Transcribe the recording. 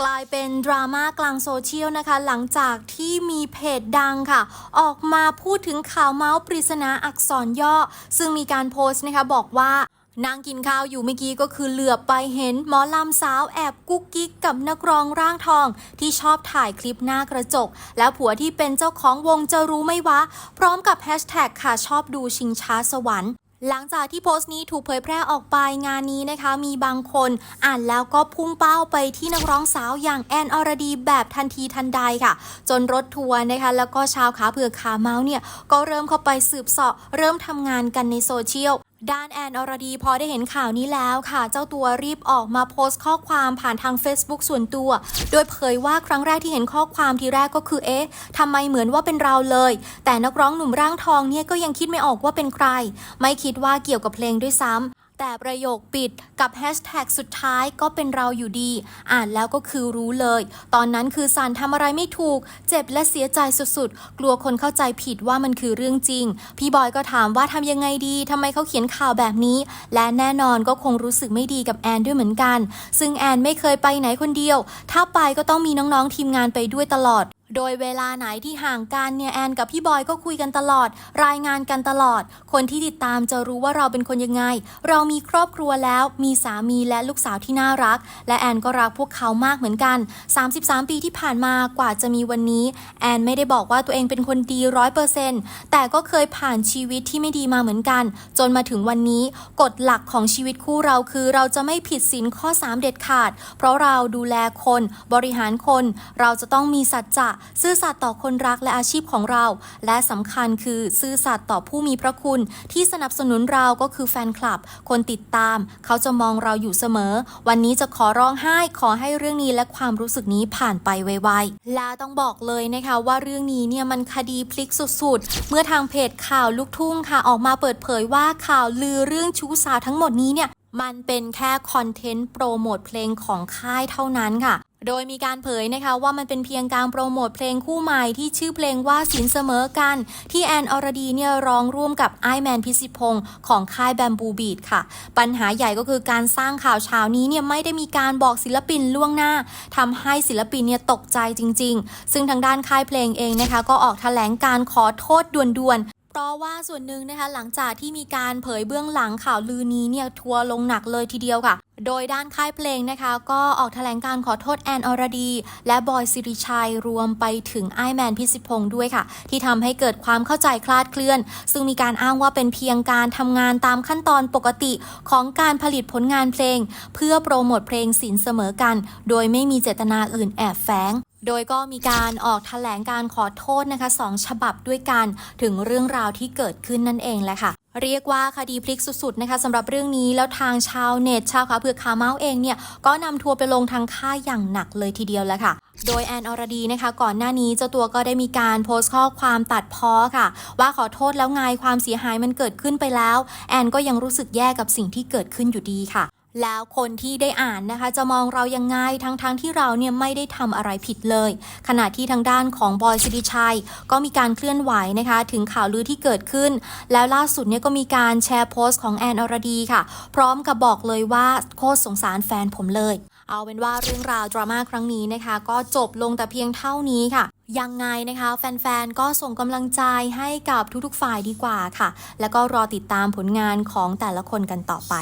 กลายเป็นดราม่ากลางโซเชียลนะคะ หลังจากที่มีเพจดังค่ะ ออกมาพูดถึงข่าวเมาส์ปริศนาอักษรย่อ ซึ่งมีการโพสต์นะคะบอกว่านางกินข้าวอยู่เมื่อกี้ก็คือเหลือบไปเห็นหมอลำสาวแอบกุ๊กกิ๊กกับนักร้องร่างทอง ที่ชอบถ่ายคลิปหน้ากระจก แล้วผัวที่เป็นเจ้าของวงจะรู้ไหมวะ พร้อมกับแฮชแท็กค่ะชอบดูชิงช้าสวรรค์ หลังจากที่โพสต์นี้ถูกเผยแพร่ออกไปงานนี้นะคะ มีบางคนอ่านแล้วก็พุ่งเป้าไปที่นักร้องสาวอย่างแอนอรดีแบบทันทีทันใดค่ะ จนรถทัวร์นะคะ แล้วก็ชาวขาเผือกขาเมาส์เนี่ย ก็เริ่มเข้าไปสืบเสาะเริ่มทำงานกันในโซเชียล ด้านแอนอรดีพอได้เห็นข่าวนี้แล้วค่ะ เจ้าตัวรีบออกมาโพสต์ข้อความผ่านทาง Facebook ส่วนตัว โดยเผยว่าครั้งแรกที่เห็นข้อความทีแรกก็คือเอ๊ะทำไมเหมือนว่าเป็นเราเลย แต่นักร้องหนุ่มร่างทองเนี่ยก็ยังคิดไม่ออกว่าเป็นใคร ไม่คิดว่าเกี่ยวกับเพลงด้วยซ้ำ แต่ประโยคปิดกับแฮชแท็กสุดท้ายก็เป็นเราอยู่ดี อ่านแล้วก็คือรู้เลย ตอนนั้นคือซันทำอะไรไม่ถูก เจ็บและเสียใจสุดๆ กลัวคนเข้าใจผิดว่ามันคือเรื่องจริง พี่บอยก็ถามว่าทำยังไงดีทำไมเขาเขียนข่าวแบบนี้ และแน่นอนก็คงรู้สึกไม่ดีกับแอนด้วยเหมือนกัน ซึ่งแอนไม่เคยไปไหนคนเดียว ถ้าไปก็ต้องมีน้องๆทีมงานไปด้วยตลอดโดยเวลาไหนที่ห่างกันเนี่ยแอนกับพี่บอยก็คุยกันตลอด รายงานกันตลอด คนที่ติดตามจะรู้ว่าเราเป็นคนยังไง เรามีครอบครัวแล้ว มีสามีและลูกสาวที่น่ารัก และแอนก็รักพวกเขามากเหมือนกัน 33 ปีที่ผ่านมากว่าจะมีวันนี้ แอนไม่ได้บอกว่าตัวเองเป็นคนดีร้อยเปอร์เซ็นต์แต่ก็เคยผ่านชีวิตที่ไม่ดีมาเหมือนกัน จนมาถึงวันนี้กฎหลักของชีวิตคู่เราคือ เราจะไม่ผิดศีลข้อ 3 เด็ดขาด เพราะเราดูแลคน บริหารคน เราจะต้องมีสัจจะซื่อสัตย์ต่อคนรักและอาชีพของเรา และสำคัญคือซื่อสัตย์ต่อผู้มีพระคุณ ที่สนับสนุนเราก็คือแฟนคลับ คนติดตาม เขาจะมองเราอยู่เสมอ วันนี้จะขอร้องไห้ขอให้เรื่องนี้และความรู้สึกนี้ผ่านไปไวๆและต้องบอกเลยนะคะว่าเรื่องนี้เนี่ยมันคดีพลิกสุดๆ เมื่อทางเพจข่าวลูกทุ่งค่ะออกมาเปิดเผยว่าข่าวลือเรื่องชู้สาวทั้งหมดนี้เนี่ยมันเป็นแค่คอนเทนต์โปรโมทเพลงของค่ายเท่านั้นค่ะ โดยมีการเผยนะคะว่ามันเป็นเพียงการโปรโมทเพลงคู่ใหม่ที่ชื่อเพลงว่าสินเสมอกัน ที่แอนอรดีเนี่ยร้องร่วมกับไอแมนพิสิพงศ์ของค่ายแบมบูบีดค่ะ ปัญหาใหญ่ก็คือการสร้างข่าวเช้านี้เนี่ยไม่ได้มีการบอกศิลปินล่วงหน้าทำให้ศิลปินเนี่ยตกใจจริง ๆ ซึ่งทางด้านค่ายเพลงเองนะคะก็ออกแถลงการขอโทษด่วนๆ พราะว่าส่วนหนึ่งนะคะหลังจากที่มีการเผยเบื้องหลังข่าวลือนี้เนี่ยทัวร์ลงหนักเลยทีเดียวค่ะ โดยด้านค่ายเพลงนะคะ ก็ออกแถลงการขอโทษแอนอรดี และบอยสิริชัยรวมไปถึงไอแมนพิสิพงศ์ด้วยค่ะ ที่ทำให้เกิดความเข้าใจคลาดเคลื่อน ซึ่งมีการอ้างว่าเป็นเพียงการทำงานตามขั้นตอนปกติของการผลิตผลงานเพลง เพื่อโปรโมทเพลงสินเสมอกัน โดยไม่มีเจตนาอื่นแอบแฝง โดยก็มีการออกแถลงการขอโทษนะคะสองฉบับด้วยกันถึงเรื่องราวที่เกิดขึ้นนั่นเองแหละค่ะเรียกว่าคดีพลิกสุดๆนะคะสำหรับเรื่องนี้แล้วทางชาวเน็ตชาวขาเผือกขาเมาส์เองเนี่ยก็นำทัวร์ไปลงทางค่ายอย่างหนักเลยทีเดียวแหละค่ะ โดยแอนอรดีนะคะ ก่อนหน้านี้เจ้าตัวก็ได้มีการโพสต์ข้อความตัดพ้อค่ะ ว่าขอโทษแล้วไงความเสียหายมันเกิดขึ้นไปแล้ว แอนก็ยังรู้สึกแย่กับสิ่งที่เกิดขึ้นอยู่ดีค่ะ แล้วคนที่ได้อ่านนะคะ จะมองเรายังไงทั้งๆทที่เราเนี่ยไม่ได้ทำอะไรผิดเลย ขณะที่ทางด้านของบอยสิริชัย ก็มีการเคลื่อนไหวนะคะ ถึงข่าวลือที่เกิดขึ้น แล้วล่าสุดเนี่ยก็มีการแชร์โพสต์ของแอนอรดีค่ะ พร้อมกับบอกเลยว่าโคตรสงสารแฟนผมเลย เอาเป็นว่าเรื่องราวดราม่าครั้งนี้นะคะ ก็จบลงแต่เพียงเท่านี้ค่ะยังไงนะคะ แฟนๆ ก็ส่งกำลังใจให้กับทุกๆ ฝ่ายดีกว่าค่ะ แล้วก็รอติดตามผลงานของแต่ละคนกันต่อไป